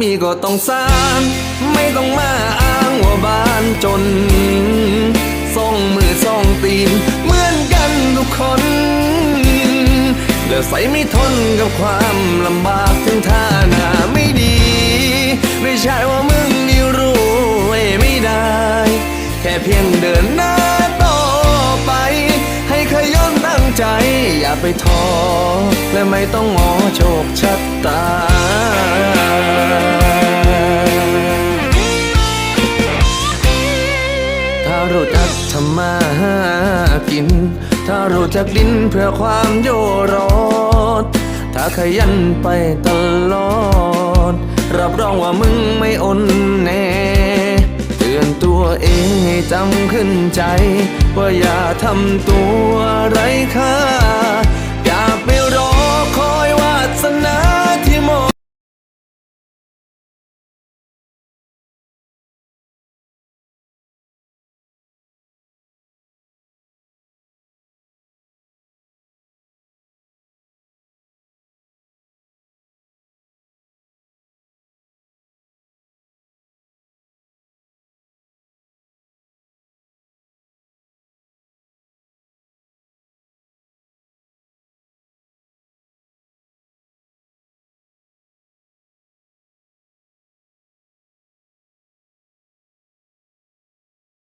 มีก็ต้องสร้าง ไม่ต้องมาอ้างว่าบ้านจนส่องมือส่องตีน เหมือนกันทุกคน แล้วใส่ไม่ทนกับความลำบากถึงท่าหน้าไม่ดี ไม่ใช่ว่ามึงนี่รวยไม่ได้ แค่เพียงเดินหน้าต่อไป ให้ขยันตั้งใจ อย่าไปท้อและไม่ต้องงอโชคชะตา รู้จักทำมาหากิน ถ้ารู้จักดิ้นเพื่อความโยรอดถ้าขยันไปตลอด รับรองว่ามึงไม่อนแน่เตือนตัวเองให้จำขึ้นใจ ว่าอย่าทำตัวไร้ค่า